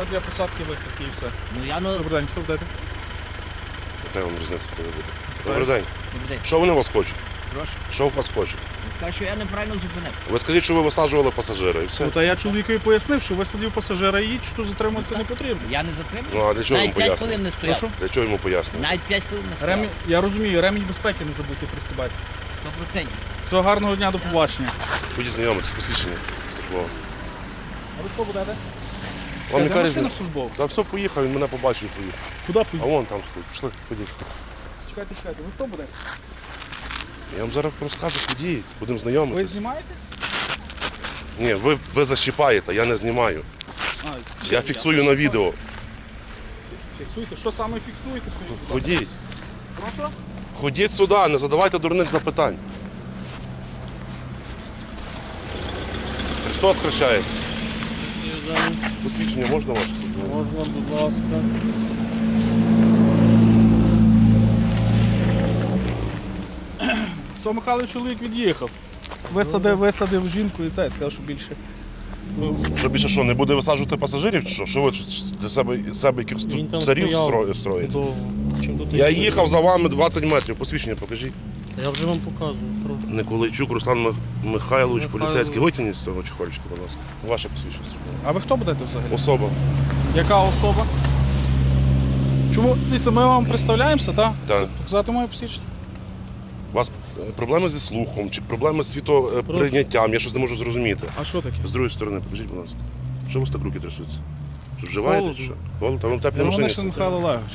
От для посадки висадки і все. Ну я ну. Добрий день, хто будете? Яка вам різниця, коли? Добрий день. Добрий день. Що вони у вас хочуть? Прошу. Що у вас хочуть? Кажу, що я неправильно зупинив. Ви скажіть, що ви висаджували пасажира і все. Ну, та я чоловікові пояснив, що висадив пасажира і їдь, що затримуватися не потрібно. Я не затримав. Ну а для чого йому Навіть 5 пояснювати? хвилин не стояв. Прошу? Для чого йому пояснювати? Навіть 5 хвилин не стояв. Ремінь, я розумію, ремінь безпеки не забудьте пристібати. 100%. Всього гарного дня, до побачення. Ходіть знайомитися, посвідчення. службове. А ви хто будете? Вам Де яка машина різниця? службова? Та все, поїхав, він мене побачив і поїхав. Куди А вон там стоїть. Пішли, ходіть. Чекайте, чекайте, ви хто будете? Я вам зараз розкажу, ходіть, будемо Ви знімаєте? Ні, ви, ви защіпаєте, я не знімаю. А, Я фіксую на відео. Фіксуйте. Що саме фіксуєте? Скажіть, будь ласка. Ходіть. Прошу? Ходіть сюди, не задавайте дурних запитань. Христос хрещається. Посвідчення можна ваше? Можна, будь ласка. Все, Михайло чоловік від'їхав. Висадив, висадив жінку і це, сказав, що більше. Що більше що, не буде висаджувати пасажирів? Чи що? Що ви для себе, себе якихось Він там тут царів стояв. стро- строїте? Чим Я їхав за вами 20 метрів. Посвідчення покажіть. Я вже вам показую, прошу. Николайчук Руслан Мих- Михайлович, Михайлович. поліцейський. Витягніть з того чехольчика, будь ласка. Ваше посвідчення. службове. А ви хто будете взагалі? Особа. Яка особа? Чому? Дивіться, ми вам представляємося, так? Так. Показати моє посвідчення? Вас проблеми зі слухом чи проблеми з світоприйняттям? Я щось не можу зрозуміти. А що таке? З другої сторони, покажіть, будь ласка. Що у вас так руки трясуться? Що вживаєте? Чи Що? Холодно? Та ви в теплій машині. Романишин. Михайло Олегович.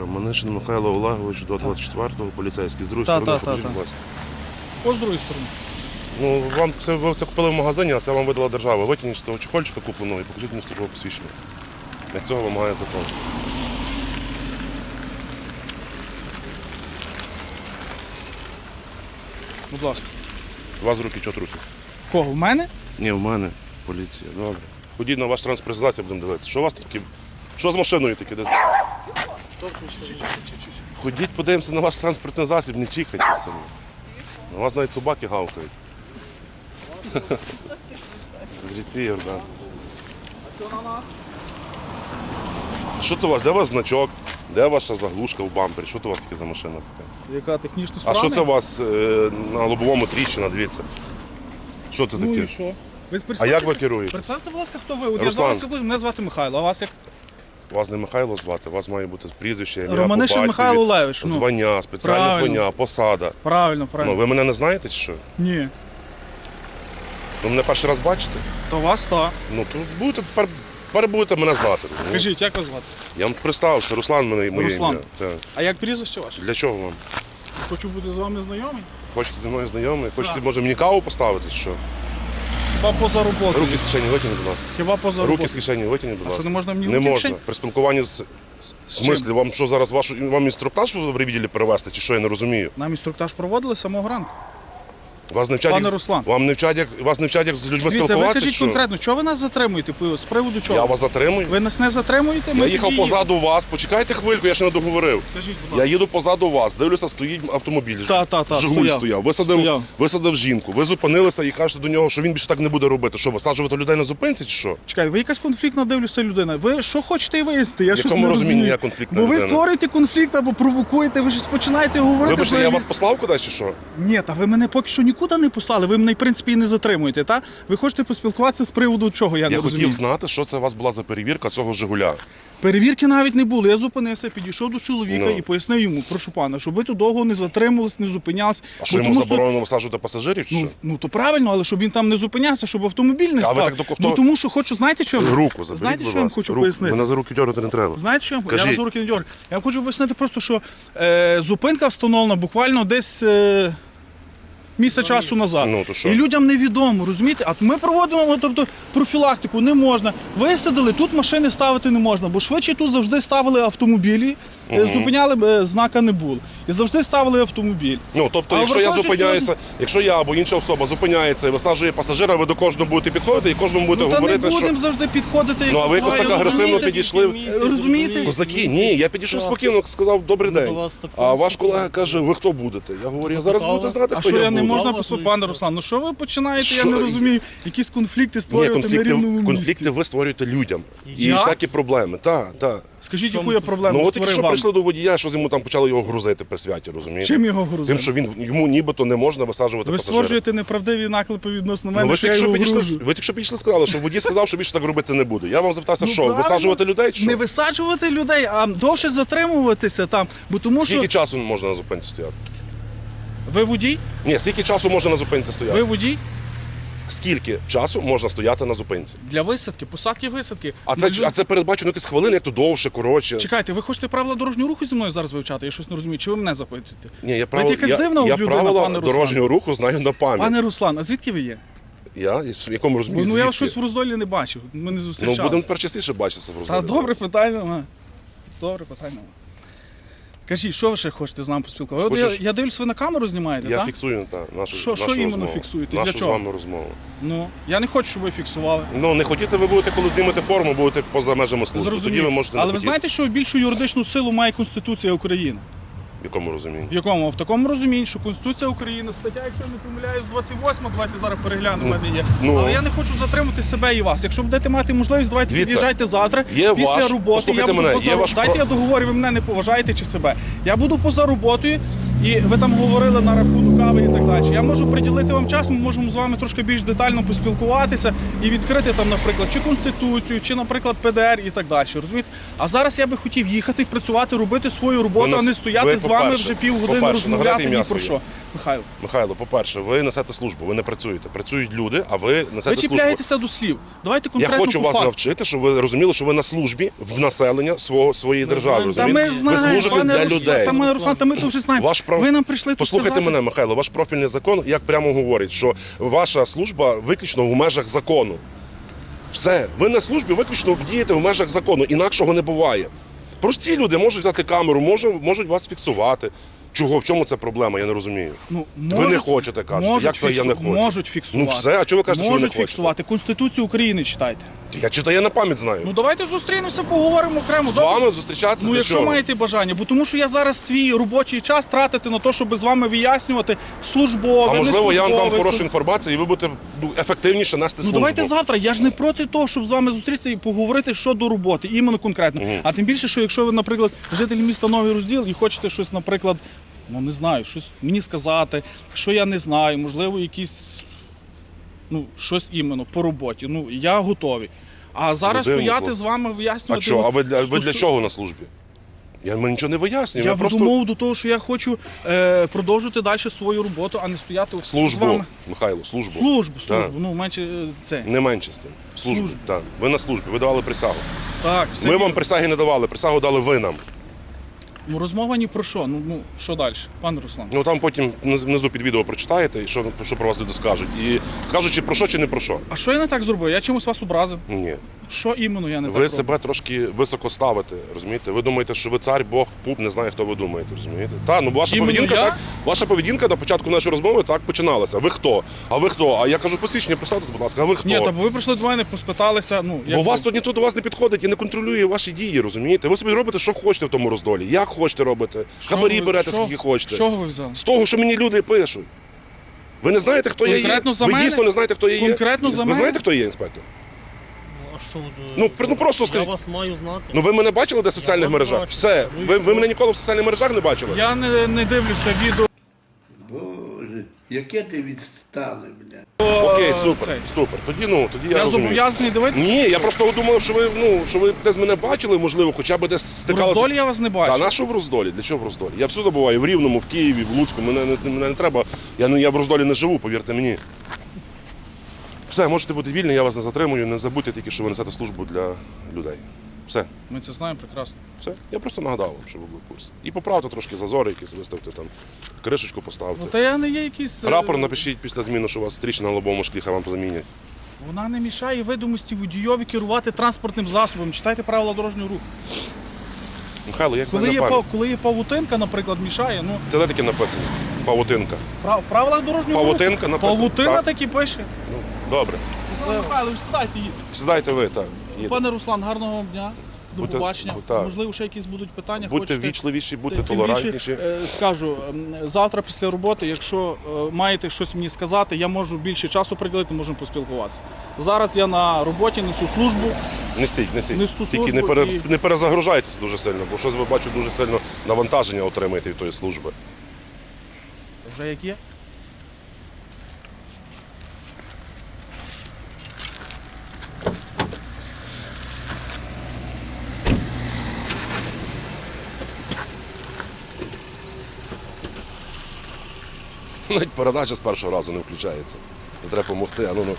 Романишин Михайло Олегович до 24-го, поліцейський. З другої Та, сторони, та, покажіть, та, будь ласка. Ось з другої сторони. Ну, вам це ви це купили в магазині, а це вам видала держава. Витягніть з того чехольчика купленого і покажіть мені службове посвідчення. Для цього вимагає закон. Будь ласка. У вас руки чого трусять? В кого? В мене? Ні, в мене поліція. Добре. Ходіть на ваш транспорт засіб, будемо дивитися. Що у вас таке? Що з машиною таке? Де- Ходіть, подивимося на ваш транспортний засіб, не чихайте самі. У вас навіть собаки гавкають. Гріці, Йордан. Що то у вас? Де у вас значок? Де ваша заглушка в бампері? Що то у вас таке за машина така? Яка технічно А справна? що це у вас е, на лобовому тріщина, дивіться? Що це Ну і таке? що? Ви А як ви керуєте? Представся, будь ласка, хто ви? От я з Руслан. вами мене звати Михайло, а вас як? Вас не Михайло звати, у вас має бути прізвище, ім'я, Романишин по батькові, Михайло Олегович. Ну, звання, спеціальне правильно. звання, посада. правильно, Ну, правильно. ви мене не знаєте чи що? Ні. Ви мене перший раз бачите? То вас та. Ну, то будете тепер, тепер будете мене знати. Ну, Кажіть, як вас звати? Я вам представився, Руслан мене моє Руслан. ім'я. Так. А як прізвище ваше? Для чого вам? Хочу бути з вами знайомий. Хочете зі мною знайомий? Хочете, Так. може, мені каву поставити чи що? Хіба поза роботою. Руки з кишені витягніть, будь ласка. Хіба поза Руки з роботою. кишені витягніть, будь А ласка. що не можна мені Не руки в можна. кишені? При спілкуванні з. В смислі, вам що зараз вашу вам інструктаж в ревіділі перевести, чи що я не розумію? Нам інструктаж проводили з самого ранку. Вас не вчать, Пане як- Руслан. Вам не вчать, як вас не вчать, як з людьми Дивіться, ви спілкуватися? кажіть чи що? конкретно, чого ви нас затримуєте? З приводу чого? Я вас затримую. Ви нас не затримуєте? Я їхав тоді позаду вас. Почекайте хвильку, я ще не договорив. Кажіть, будь Я ласка. їду позаду вас, дивлюся, стоїть автомобіль. Та, та, та, Жигуль стояв. стояв. Висадив, Стояв. висадив жінку. Ви зупинилися і кажете до нього, що він більше так не буде робити. Що, висаджувати людей на зупинці чи що? Чекайте, ви якась конфліктна дивлюся людина. Ви що хочете і вияснити? Я щось якому не розумінні розумію. я конфліктна Бо ви людина? створюєте конфлікт або провокуєте, ви щось починаєте говорити. Вибачте, я взагалі. вас послав кудись чи що? Ні, та ви мене поки що нікуди не послали. Ви мене, в принципі, і не затримуєте, та? Ви хочете поспілкуватися з приводу чого, я, Я, не хотів розумію. знати, що це у вас була за перевірка цього Жигуля. Перевірки навіть не було. Я зупинився, підійшов до чоловіка Ну. і пояснив йому, прошу пана, щоб ви тут довго не затримувались, не зупинялись. А що йому заборонено висаджувати пасажирів чи Ну, ну то правильно, але щоб він там не зупинявся, щоб автомобіль не А ви став. так до кого- Ну тому що хочу, знаєте що? Руку заберіть, Знаєте, що я вам хочу Руку. пояснити? Мене за руки дергати не треба. Знаєте що? Я вас за руки не дергаю. Я вам хочу пояснити просто, що е, зупинка встановлена буквально десь. Е, Місяць часу назад. Ну, то що? І людям невідомо, розумієте? А ми проводимо тобто, профілактику, не можна. Висадили, тут машини ставити не можна, бо швидше тут завжди ставили автомобілі, угу. Зупиняли, е, знака не було. І завжди ставили автомобіль. Ну, тобто, А якщо я зупиняюся, сьогодні- якщо я або інша особа зупиняється і висаджує пасажира, ви до кожного будете підходити і кожному будете Ну, та не будемо що завжди підходити. Ну, а ви якось так агресивно підійшли. Розумієте? козаки. Ні, я підійшов спокійно, сказав добрий Ну, до день. вас так А ваш колега каже, ви хто будете? Я говорю, я зараз буду знати, А що я я не буду. можна послухати, ну пане що? Руслан? Ну що ви починаєте? Я не розумію. Якісь конфлікти створювати на конфлікти, рівному конфлікти ви створюєте людям. І всякі проблеми. Так, так. Скажіть, яку я проблему Ну от створив якщо вам? прийшли до водія, що з йому там почали його грузити при святі, розумієте? Чим його грузили? Тим, що він йому нібито не можна висаджувати Ви стверджуєте неправдиві наклепи відносно Ну, мене, ви, що ж я тільки що його підійшли, гружу. ви тільки що підійшли сказали, що водій сказав, що більше так робити не буде. Я вам запитався, Ну, що правильно. висаджувати людей? Чи Не висаджувати людей, а довше затримуватися там. Бо тому що Скільки часу можна на зупинці стояти? ви водій? Ні, скільки часу можна на зупинці стояти? Ви водій? Скільки часу можна стояти на зупинці? Для висадки, посадки висадки. А це, а це передбачено якісь хвилини, як то довше, коротше. Чекайте, ви хочете правила дорожнього руху зі мною зараз вивчати? Я щось не розумію. Чи ви мене запитуєте? Ні, я правила, якась я, дивна я людина, правила пане Руслан. дорожнього руху знаю на пам'ять. Пане Руслан, а звідки ви є? Я в якому розумію, Ну я звідки? щось в роздолі не бачив. Ми не Ну, будемо тепер частіше бачитися в Та розмові. добре питання. Добре питання. Кажіть, що ви ще хочете з нами поспілкуватися? От Хочу Я, я дивлюсь, ви на камеру знімаєте, Я так? фіксую та, нашу, Що- нашу що іменно розмову. фіксуєте? Нашу Для чого? з вами розмову. Ну, я не хочу, щоб ви фіксували. Ну, не хотіте ви будете, коли знімете форму, будете поза межами служби. Тоді ви можете не Але ви хотіти. знаєте, що більшу юридичну силу має Конституція України? В якому розумінні? В якому? В такому розумінні, що Конституція України, стаття, якщо я не помиляюсь, 28, давайте зараз переглянемо, в мене є. ну. Але я не хочу затримати себе і вас. Якщо будете мати можливість, давайте Дивіться, під'їжджайте завтра є після ваш- роботи. Я буду мене, поза... є ваш Дайте я договорю, ви мене не поважаєте чи себе. Я буду поза роботою, і ви там говорили на рахунок кави і так далі. Я можу приділити вам час, ми можемо з вами трошки більш детально поспілкуватися і відкрити там, наприклад, чи конституцію, чи, наприклад, ПДР і так далі. Розумієте? А зараз я би хотів їхати, працювати, робити свою роботу, нас- а не стояти ви, з вами вже півгодини розмовляти ні про що. Михайло, Михайло, по-перше, ви несете службу, ви не працюєте. Працюють люди, а ви несете ви службу. до слів. Давайте Я хочу по вас факту. навчити, щоб ви розуміли, що ви на службі в населення свого, своєї держави. Та розумієте? ми знаємо, ви служите пане для Руслан, людей. Та ми, Руслан, та ми то вже знаємо. Ваш прав- Ви нам прийшли тут Послухайте сказати. мене, Михайло, ваш профільний закон як прямо говорить, що ваша служба виключно в межах закону. Все, ви на службі виключно дієте в межах закону, інакшого не буває. Прості люди можуть взяти камеру, можуть, можуть вас фіксувати. Чого? В чому це проблема? Я не розумію. Ну, Ви не хочете, кажете. Можуть, Як це я не хочу? можуть фіксувати. Ну все, а чого ви кажете, що ви не Можуть хочете? фіксувати. Конституцію України читайте. Я читаю на пам'ять знаю. Ну давайте зустрінемося, поговоримо окремо. з вами зустрічатися Ну, для якщо чого? маєте бажання, бо тому що я зараз свій робочий час тратити на те, щоб з вами вияснювати службове, А можливо, я вам дам хорошу інформацію, і ви будете ну, ефективніше нести Ну давайте завтра. Я ж не проти того, щоб з вами зустрітися і поговорити щодо роботи, іменно конкретно. Мгм. А тим більше, що якщо ви, наприклад, житель міста Новий Розділ і хочете щось, наприклад, ну не знаю, щось мені сказати, що я не знаю, можливо, якісь ну, щось іменно по роботі. Ну я готовий. А зараз Дивно, стояти з вами вияснювати. А що, а ви для, ви для чого на службі? Я ми нічого не вияснюю. Я ми просто думав до того, що я хочу е, продовжити далі свою роботу, а не стояти з службу, вами. Михайло, службу. Службу, службу. Так. Ну, менше е, це. Не менше з тим. Службу. Службу. Так. Ви на службі, ви давали присягу. Так, все Ми вірно. вам присяги не давали, присягу дали ви нам. Ну, розмова ні про що. Ну, ну що далі, пане Руслан? Ну там потім внизу під відео прочитаєте, і що, що про вас люди скажуть. І скажуть, чи про що, чи не про що. А що я не так зробив? Я чимось вас образив. Ні. Що іменно я не Ви так себе трошки високо ставите, розумієте? Ви думаєте, що ви цар, Бог, пуп, не знаю, хто ви думаєте, розумієте? Та, ну ваша Іменно поведінка я? так. Ваша поведінка на початку нашої розмови так починалася. Ви хто? А ви хто? А я кажу, посвідчення, представтесь, будь ласка, а ви хто? Ні, та бо ви прийшли до мене, поспиталися. Ну, Бо вас тут ніхто до вас не підходить і не контролює ваші дії, розумієте? Ви собі робите, що хочете в тому роздолі. Як хочете робите. Що Хабарі ви- берете, що- скільки хочете. З чого ви взяли? З того, що мені люди пишуть. Ви не знаєте, хто я є? За ви мене? дійсно не знаєте, хто я є? Конкретно за ви мене? знаєте, хто я є, інспектор? Ну, а що, Ну, при- ну, просто я скажіть. вас маю знати. Ну ви мене бачили де в соціальних вас мережах? бачу. Все. Ну і Ви, ви що? мене ніколи в соціальних мережах не бачили? Я не, не дивлюся відео. Яке ти відстале, бля. Окей, супер, цей. супер. Тоді ну тоді я, Я розумію. зобов'язаний дивитися. Ні, я просто думав, що ви ну що ви десь мене бачили, можливо, хоча б десь В стикалися. роздолі я вас не бачу. Та на що в роздолі? Для чого в роздолі? Я всюди буваю, в Рівному, в Києві, в Луцьку. Мене не, мене не треба. Я ну я в роздолі не живу, повірте мені. Все, можете бути вільні, я вас не затримую. Не забудьте тільки, що ви несете службу для людей. Все, Ми це знаємо прекрасно. все. Я просто нагадав, вам, щоб ви були в курсі. І поправте трошки зазори, якісь виставте там, кришечку поставте. Ну та я не є якийсь. е, Рапор напишіть після зміни, що у вас стрічна на лобовому шклі, хай вам замінять. Вона не мішає видимості водійові керувати транспортним засобом. Читайте правила дорожнього руху. Михайло, як Коли є, пам'ять? пав- коли є павутинка, наприклад, мішає, ну Це де таке написано? Павутинка. прав- в правилах дорожнього Павутинка руху. написано, Павутина так. так і пише. Ну, добре. Руслан Михайлович, сідайте їдьте. Сідайте ви, так. їдете. Пане Руслан, гарного вам дня. До Будьте- побачення. бу- так. Можливо, ще якісь будуть питання. Будьте хочете? вічливіші, будьте Тим більше, толерантніші. е, Скажу, завтра після роботи, якщо е, маєте щось мені сказати, я можу більше часу приділити, можемо поспілкуватися. Зараз я на роботі несу службу. Несіть, несіть. Несу Тільки не, службу пере, і- не перезагружайтеся дуже сильно, бо щось ви бачу дуже сильно навантаження отримаєте від тої служби. Вже як є. Навіть передача з першого разу не включається. Не треба допомогти, а ну ну.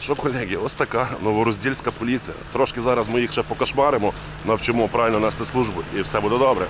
Що, колеги, ось така новороздільська поліція. Трошки зараз ми їх ще покошмаримо, навчимо правильно нести службу і все буде добре.